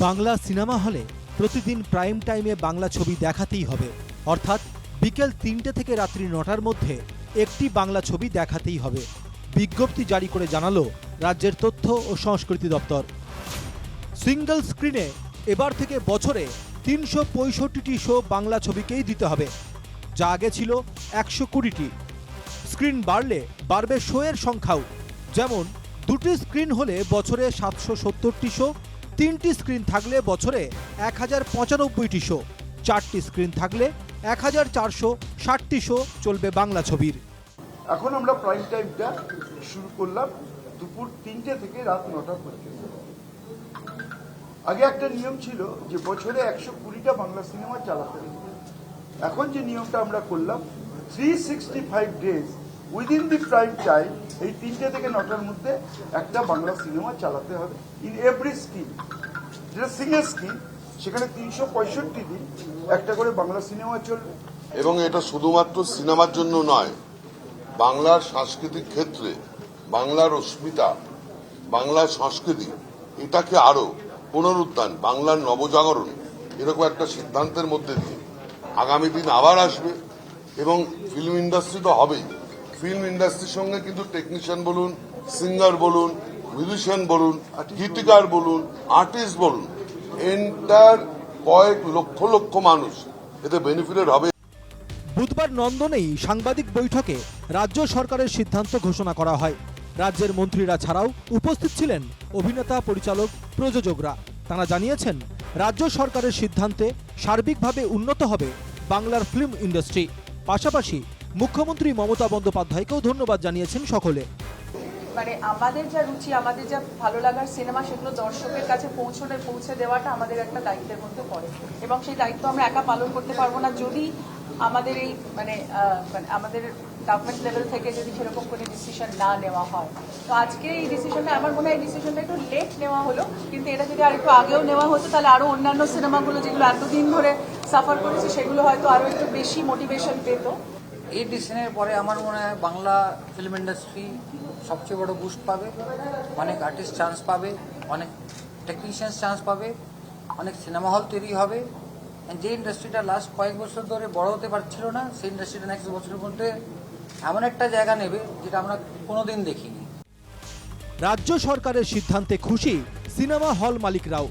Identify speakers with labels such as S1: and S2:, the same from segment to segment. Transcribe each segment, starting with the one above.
S1: Bangla cinema হলে প্রতিদিন prime টাইমে বাংলা ছবি দেখাতেই হবে। অর্থাৎ বিকেল তিনটে থেকে রাত্রি নটার মধ্যে একটি বাংলা ছবি দেখাতেই হবে। বিজ্ঞপ্তি জারি করে জানালো রাজ্যের তথ্য ও সংস্কৃতি দপ্তর। সিঙ্গল স্ক্রিনে এবার থেকে বছরে তিনশো পঁয়ষট্টিটি শো বাংলা ছবিকেই দিতে হবে, যা আগে ছিল একশো কুড়িটি। স্ক্রিন বাড়লে বাড়বে শোয়ের সংখ্যাও। যেমন, দুটি স্ক্রিন হলে বছরে সাতশো সত্তরটি শো তিনটি স্ক্রিন থাকলে বছরে এক হাজার পঁচানব্বইটি শো, চারটি স্ক্রিন থাকলে এক হাজার চারশো, ষাটটি শো চলবে বাংলা ছবির।
S2: এখন আমরা প্রাইম টাইমটা শুরু করলাম দুপুর তিনটে থেকে রাত নটা পর্যন্ত। আগে একটা নিয়ম ছিল যে বছরে একশো কুড়িটা বাংলা সিনেমা চালাতে এখন যে নিয়মটা আমরা করলাম three sixty five days within the prime time এই তিনটে থেকে নটার মধ্যে একটা বাংলা সিনেমা চালাতে হবে ইন এভরি স্কিম যেটা সিঙ্গেল স্কিম সেখানে তিনশো পঁয়ষট্টি দিন একটা করে বাংলা সিনেমা চলবে।
S3: এবং এটা শুধুমাত্র সিনেমার জন্য নয়, বাংলার সাংস্কৃতিক ক্ষেত্রে, বাংলার অস্মিতা, বাংলার সংস্কৃতি, এটাকে আরও পুনরুত্থান বাংলার নবজাগরণ, এরকম একটা সিদ্ধান্তের মধ্যে দিয়ে আগামী দিন আবার আসবে এবং ফিল্ম ইন্ডাস্ট্রি তো হবেই। ফিল্ম ইন্ডাস্ট্রির সঙ্গে কিন্তু টেকনিশিয়ান বলুন সিঙ্গার বলুন মিউজিশিয়ান বলুন, গীতিকার বলুন আর্টিস্ট বলুন এন্টার কয়েক লক্ষ লক্ষ মানুষ এতে বেনিফিটেড হবে।
S1: বুধবার নন্দনেই সাংবাদিক বৈঠকে রাজ্য সরকারের সিদ্ধান্ত ঘোষণা করা হয়। রাজ্যের মন্ত্রীরা ছাড়াও উপস্থিত ছিলেন অভিনেতা পরিচালক প্রযোজকরা। তারা জানিয়েছেন, রাজ্য সরকারের সিদ্ধান্তে সার্বিকভাবে উন্নত হবে বাংলার ফিল্ম ইন্ডাস্ট্রি পাশাপাশি মুখ্যমন্ত্রী মমতা বন্দ্যোপাধ্যায়কেও ধন্যবাদ জানিয়েছেন সকলে।
S4: মানে আমাদের যা রুচি, আমাদের যা ভালো লাগার সিনেমা, সেগুলো দর্শকের কাছে পৌঁছনে পৌঁছে দেওয়াটা আমাদের একটা দায়িত্বের মধ্যে পড়ে। এবং সেই দায়িত্ব আমরা একা পালন করতে পারব না। যদি আমাদের এই মানে মানে আমাদের গভর্নমেন্ট লেভেল থেকে যদি সেরকম কোনো ডিসিশন না নেওয়া হয়। তো আজকে এই ডিসিশনটা আমার মনে হয় ডিসিশনটা একটু লেট নেওয়া হলো। কিন্তু এটা যদি আরেকটু আগেও নেওয়া হতো, তাহলে আরও অন্যান্য সিনেমাগুলো যেগুলো এতদিন ধরে সাফার করেছে, সেগুলো হয়তো আরও একটু বেশি মোটিভেশন পেতো।
S5: এই ডিসিশনের পরে আমার মনে হয় বাংলা ফিল্ম ইন্ডাস্ট্রি সবচেয়ে বড় বুস্ট পাবে। অনেক আর্টিস্ট চান্স পাবে, অনেক টেকনিশিয়ানস চান্স পাবে, অনেক সিনেমা হল তৈরি হবে। যে ইন্ডাস্ট্রিটা লাস্ট কয়েক বছর ধরে বড় হতে পারছিল না, সেই ইন্ডাস্ট্রিটা নেক্সট বছরের মধ্যে এমন একটা জায়গা নেবে যেটা আমরা কোনোদিন দেখিনি।
S1: রাজ্য সরকারের সিদ্ধান্তে খুশি সিনেমা হল মালিকরাও।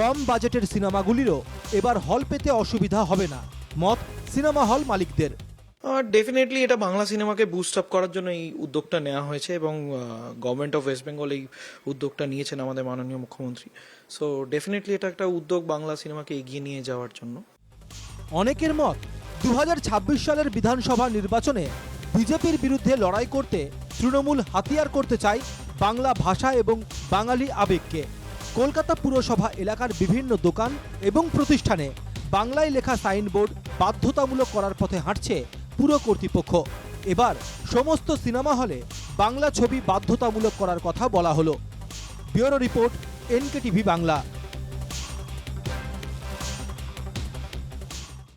S1: কম বাজেটের সিনেমাগুলিরও এবার হল পেতে অসুবিধা হবে না। মত সিনেমা হল মালিকদের।
S6: ডেফিনেটলি এটা বাংলা সিনেমাকে বুস্ট আপ করার জন্য এই উদ্যোগটা নেওয়া হয়েছে এবং গভর্নমেন্ট অফ ওয়েস্ট বেঙ্গল এই উদ্যোগটা নিয়েছেন আমাদের মাননীয় মুখ্যমন্ত্রী। সো ডেফিনেটলি এটা একটা উদ্যোগ বাংলা সিনেমাকে এগিয়ে নিয়ে যাওয়ার জন্য।
S1: অনেকের মত দু হাজার ছাব্বিশ সালের বিধানসভা নির্বাচনে বিজেপির বিরুদ্ধে লড়াই করতে তৃণমূল হাতিয়ার করতে চায় বাংলা ভাষা এবং বাঙালি আবেগকে। কলকাতা পুরসভা এলাকার বিভিন্ন দোকান এবং প্রতিষ্ঠানে বাংলায় লেখা সাইনবোর্ড বাধ্যতামূলক করার পথে হাঁটছে পুরো কর্তৃপক্ষ। এবার সমস্ত সিনেমা হলে বাংলা ছবি বাধ্যতামূলক করার কথা বলা হলো। Bureau report NK TV Bangla.